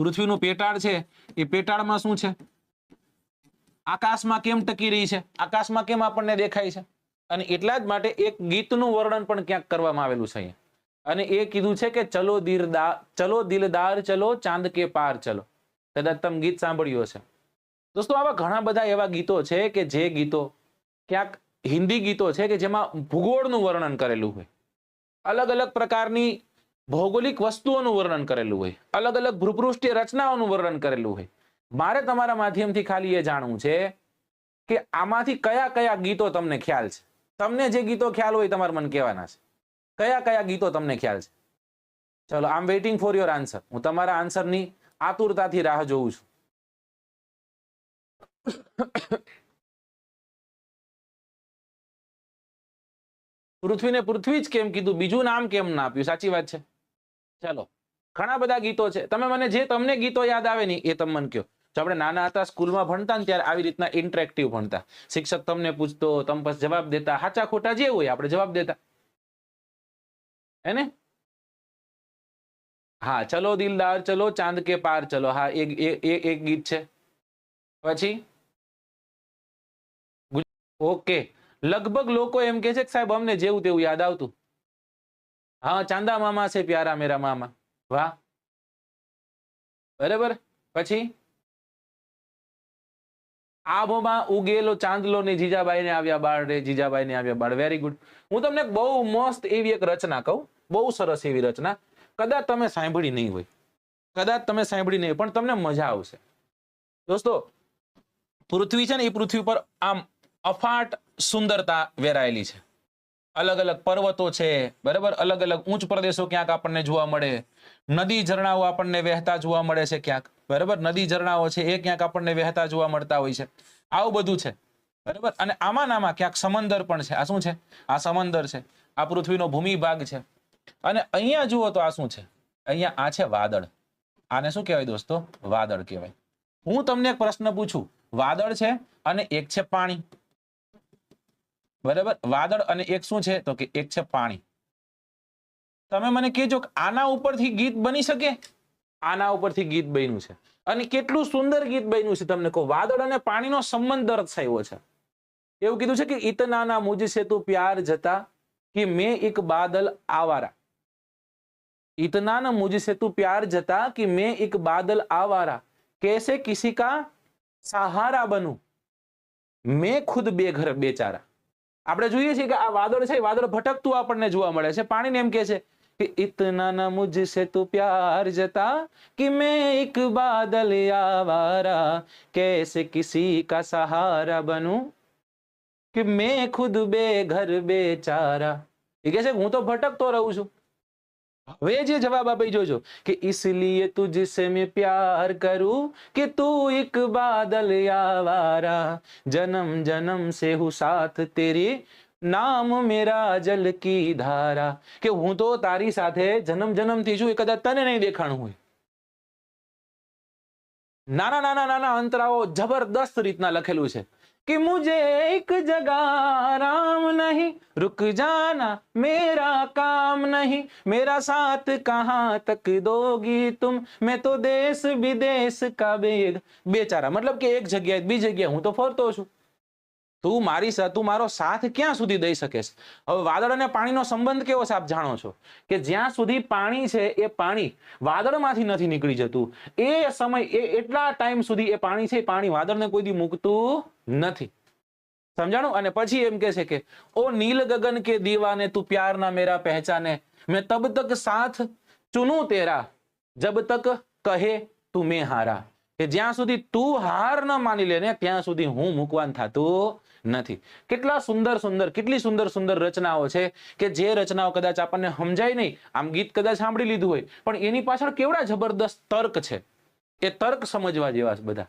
પૃથ્વીનું પેટાળ છે, એ પેટાળમાં શું છે? આકાશમાં કેમ ટકી રહી છે? આકાશમાં કેમ આપણને દેખાય છે? અને એટલા જ માટે એક ગીતનું વર્ણન પણ ક્યાંક કરવામાં આવેલું છે અહીંયા. અને એ કીધું છે કે ચલો દિલદાર ચલો દિલદાર ચલો, ચાંદ કે પાર ચલો. કદાચ તમે ગીત સાંભળ્યું હશે. દોસ્તો, આવા ઘણા બધા એવા ગીતો છે કે જે ગીતો ક્યાંક હિન્દી ગીતો છે કે જેમાં ભૂગોળનું વર્ણન કરેલું હોય. અલગ અલગ પ્રકારની ભૌગોલિક વસ્તુઓનું વર્ણન કરેલું હોય, અલગ અલગ ભૂપૃષ્ઠીય રચનાઓનું વર્ણન કરેલું હોય. મારે તમારા માધ્યમથી ખાલી એ જાણવું છે કે આમાંથી કયા કયા ગીતો તમને ખ્યાલ છે. તમને જે ગીતો ખ્યાલ હોય તમારે મને કહેવાના છે. કયા કયા ગીતો તમને ખ્યાલ છે? ચલો I am waiting for your answer હું તમારા આન્સરની આતુરતાથી રાહ જોઉં છું. પૃથ્વીને પૃથ્વી જ કેમ કીધું? બીજું નામ કેમ ના આપ્યું? સાચી વાત છે. ચલો. ઘણા બધા ગીતો છે. તમે મને જે તમને ગીતો યાદ આવે ને એ તમે મને આપણે નાના હતા, સ્કૂલમાં ભણતા ને ત્યારે આવી રીતના ઇન્ટરેક્ટિવ ભણતા. શિક્ષક તમને પૂછતો, તમે પછી જવાબ દેતા. હાચા ખોટા જે હોય, આપણે જવાબ દેતા. એને હા, ચલો દિલદાર, ચલો ચાંદ કે પાર, ચલો. હા એક એક ગીત છે. પછી? ઓકે. લગભગ લોકો એમ કે છે કે સાહેબ, અમને જેવું તેવું યાદ આવતું. હા, ચાંદા મામા છે, પ્યારા મેરા મામા. વાહ. બરાબર? પછી? આભોમાં ઉગેલો ચાંદલો ને જીજાબાઈ ને આવ્યા બાળ રે જીજાબાઈ ને આવ્યા બાળ. વેરી ગુડ હું તમને બહુ મસ્ત એવી એક રચના કહું. બહુ સરસ એવી રચના. કદાચ તમે સાંભળી નહીં હોય. કદાચ તમે સાંભળી નહીં પણ તમને મજા આવશે. દોસ્તો, પૃથ્વી છે ને, એ પૃથ્વી પર આમ અફાટ સુંદરતા વેરાયેલી છે. અલગ અલગ પર્વતો છે, બરાબર? અલગ અલગ ઊંચ પ્રદેશો ક્યાંક આપણને જોવા મળે. નદી ઝરણાઓ આપણને વહેતા જોવા મળે છે ક્યાંક, બરાબર? નદી ઝરણાઓ છે એ ક્યાંક આપણને વહેતા જોવા મળતા હોય છે. આવું બધું છે, બરાબર? અને આમાં આમાં ક્યાંક સમંદર પણ છે. આ શું છે? આ સમંદર છે. આ પૃથ્વીનો ભૂમિ ભાગ છે. અને અહીંયા જુઓ તો આ શું છે? અહીંયા આ છે વાદળ. આને શું કહેવાય દોસ્તો? વાદળ કહેવાય. હું તમને એક પ્રશ્ન પૂછું. વાદળ છે અને એક છે પાણી. બરાબર? વાદળ અને એક શું છે? તો કે એક છે પાણી. તમે મને કેજો આના ઉપરથી ગીત બની શકે? આના ઉપરથી ગીત બન્યું છે. અને કેટલું સુંદર ગીત બન્યું છે તમને કહો. વાદળ અને પાણીનો સંબંધ દર્શાવ્યો છે. એવું કીધું છે કે ઇતનાના મુજસે તું પ્યાર જતા કે મેં એક બાદલ આવારા. ઇતનાના મુજસે તું પ્યાર જતા કે મેં એક બાદલ આવારા. कैसे किसी का सहारा बनू मैं खुद बेघर બેચારા આપણે જોઈએ છીએ કે આ વાદળ છે વાદળ ભટકતું આપણને જોવા મળે છે પાણીને એમ કે છે कि इतना न मुझसे तू प्यार जता कि मैं एक बादल आवारा कैसे किसी का सहारा बनू कि मैं खुद बेघर बेचारा એ કે છે હું તો ભટકતો રહું છું હવે જે જવાબ આપી જોજો કે इसलिए तुझसे मैं प्यार करूं कि तू एक बादल आवारा जन्म जन्म से हूँ साथ तेरी નામ મેરા જલ કી ધારા કે હું તો તારી સાથે જન્મ જન્મથી છું એ કદાચ તને નહીં દેખાણું હોય નાના નાના નાના અંતરાઓ જબરદસ્ત રીતના લખેલું છે कि मुझे एक जगह आराम नहीं, रुक जाना मेरा काम नहीं। मेरा साथ कहाँ तक दोगी तुम? मैं तो देश विदेश का बेग बेचारा मतलब कि एक जगह बी जगह हूँ तो फोर तो छू તું મારી તું મારો સાથ ક્યાં સુધી દઈ શકે હવે વાદળ અને પાણીનો સંબંધ કેવો છે, આપ જાણો છો? કે જ્યાં સુધી પાણી છે, એ પાણી વાદળમાંથી નથી નીકળી જતું. એ સમય, એ એટલા ટાઈમ સુધી એ પાણી છે પાણી વાદળને કોઈ દી મૂકતું નથી. સમજાણું? અને પછી એમ કે છે કે, ઓ નીલ ગગન કે દીવાને તું પ્યારના મેરા પહેચાને, મેં તબ તક સાથ ચુનું તેરા, જબ તક કહે તું મેં હારા. કે જ્યાં સુધી તું હાર ન માની લે ને, ત્યાં સુધી હું મૂકવાન થતું નથી. કેટલા સુંદર સુંદર, કેટલી સુંદર સુંદર રચનાઓ છે કે જે રચનાઓ કદાચ આપણને સમજાય નહીં. આમ ગીત કદાચ સાંભળી લીધું હોય. પણ એની પાછળ કેવડા જબરદસ્ત તર્ક છે? એ તર્ક સમજવા જેવા બધા.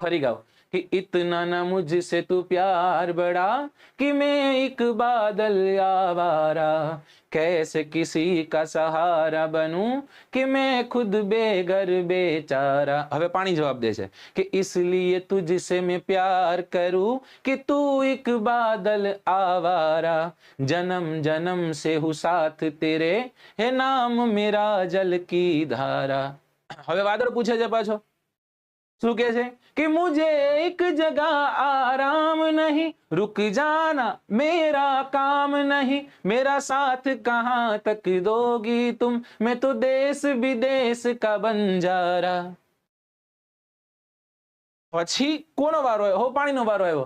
ફરી ગાવ कि इतना न मुझसे तू प्यार बड़ा कि मैं एक बादल आवारा कैसे किसी का सहारा बनूं कि मैं खुद बेघर बेचारा હવે પાણી જવાબ દે છે કે इसलिए तुझसे मैं प्यार करूं कि तू एक बादल आवारा जन्म जन्म से हूँ साथ तेरे है नाम मेरा जल की ધારા હવે વાદળ પૂછે છે પાછો શું કે છે कि मुझे एक जगह आराम नहीं रुक जाना मेरा काम नहीं मेरा साथ कहाँ तक दोगी तुम मैं तो देश विदेश का बंजारा પછી કોનો વારો આવ્યો હો પાણીનો વારો આવ્યો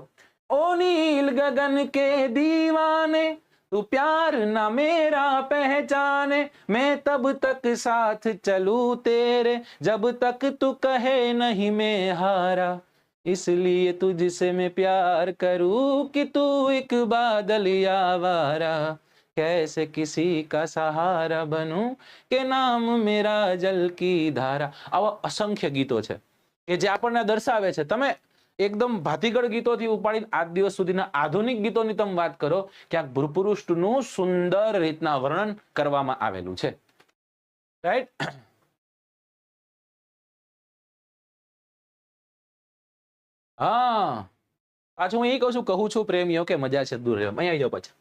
ओ नील गगन के दीवाने तू प्यार ना मेरा पहचाने मैं तब तक साथ चलूं तेरे जब तक तू कहे नहीं मैं हारा इसलिए तुझसे मैं प्यार करूं कि तू एक बादल आवारा कैसे किसी का सहारा बनूं કે નામ મેરા જલ કી ધારા આવા અસંખ્ય ગીતો છે કે જે આપણને દર્શાવે છે તમે એકદમ ભાતીગળ ગીતોથી ઉપાડી આજ દિવસ સુધીના આધુનિક ગીતોની તમે વાત કરો, ક્યાંક ભૂપુરુષનું સુંદર રીતના વર્ણન કરવામાં આવેલું છે. રાઈટ હા. પાછું હું એ કહું છું કહું છું પ્રેમીઓ કે મજા છે, દૂર રહેવા અહીં આવી જાઓ પાછા.